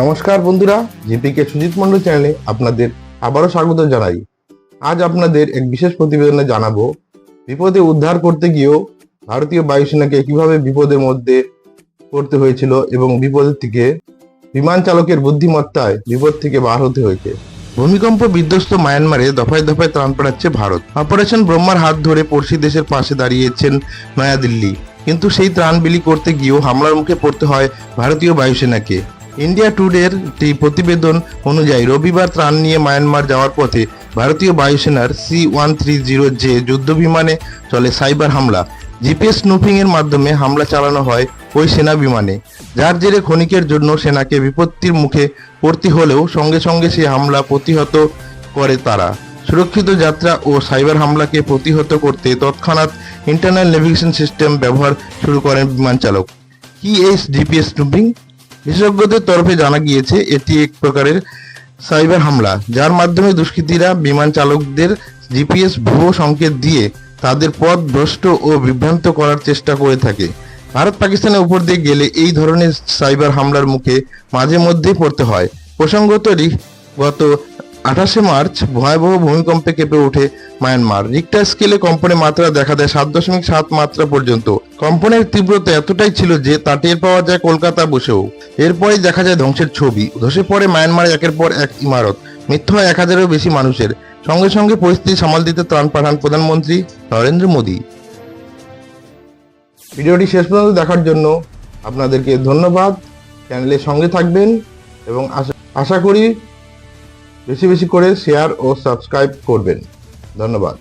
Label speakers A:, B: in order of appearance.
A: নমস্কার বন্ধুরা জিপিকে সুজিত মন্ডল চ্যানেলে আপনাদের আবারও স্বাগত জানাই। আজ আপনাদের এক বিশেষ প্রতিবেদনে জানাব, বিপদে উদ্ধার করতে গিয়েও ভারতীয় বায়ুসেনাকে কীভাবে বিপদের মধ্যে পড়তে হয়েছিল এবং বিপদের থেকে বিমান চালকের বুদ্ধিমত্তায় বিপদ থেকে বার হতে হয়েছে। ভূমিকম্প বিধ্বস্ত মায়ানমারে দফায় দফায় ত্রাণ পাঠাচ্ছে ভারত। অপারেশন ব্রহ্মার হাত ধরে পড়শি দেশের পাশে দাঁড়িয়েছেন নয়াদিল্লি। কিন্তু সেই ত্রাণ বিলি করতে গিয়েও হামলার মুখে পড়তে হয় ভারতীয় বায়ুসেনাকে। ইন্ডিয়া টুডের একটি প্রতিবেদন অনুযায়ী রবিবার ত্রাণ নিয়ে মায়ানমার যাওয়ার পথে ভারতীয় বায়ুসেনার C one three zero J যুদ্ধ বিমানে চলে সাইবার হামলা। জিপিএস স্নুফিং এর মাধ্যমে হামলা চালানো হয় ওই সেনা বিমানে যার জেরে ক্ষণিকের জন্য সেনাকে বিপত্তির মুখে পড়তে হলেও সঙ্গে সঙ্গে সেই হামলা প্রতিহত করে তারা। সুরক্ষিত যাত্রা ও সাইবার হামলাকে প্রতিহত করতে তৎক্ষণাৎ ইন্টারনাল নেভিগেশন সিস্টেম ব্যবহার শুরু করেন বিমান চালক। কি এই জিপিএস স্নুপিং বিশেষজ্ঞদের তরফে জানা গিয়েছে, এটি এক প্রকারের সাইবার হামলা, যার মাধ্যমে দুষ্কৃতীরা বিমান চালকদের জিপিএস ভুয়ো সংকেত দিয়ে তাদের পথ ভ্রষ্ট ও বিভ্রান্ত করার চেষ্টা করে থাকে। ভারত পাকিস্তানের উপর দিয়ে গেলে এই ধরনের সাইবার হামলার মুখে মাঝে মধ্যেই পড়তে হয়। প্রসঙ্গত গত আঠাশে মার্চ ভয়াবহ ভূমিকম্পে কেঁপে ওঠে মায়ানমার। রিক্টার স্কেলে কম্পনের মাত্রা দেখা দেয় সাত দশমিক সাত মাত্রা পর্যন্ত। কম্পনের তীব্রতা এতটাই ছিল যে তা টের পাওয়া যায় কলকাতা বসেও। এরপরে দেখা যায় ধ্বংসের ছবি। ধসে পড়ে মায়ানমারে একের পর এক ইমারত। মৃত্যু হয় এক হাজারেরও বেশি মানুষের। সঙ্গে সঙ্গে পরিস্থিতি সামাল দিতে ত্রাণ পাঠান প্রধানমন্ত্রী নরেন্দ্র মোদী। ভিডিওটি শেষ পর্যন্ত দেখার জন্য আপনাদেরকে ধন্যবাদ। চ্যানেলের সঙ্গে থাকবেন এবং আশা আশা করি বেশি বেশি করে শেয়ার ও সাবস্ক্রাইব করবেন। ধন্যবাদ।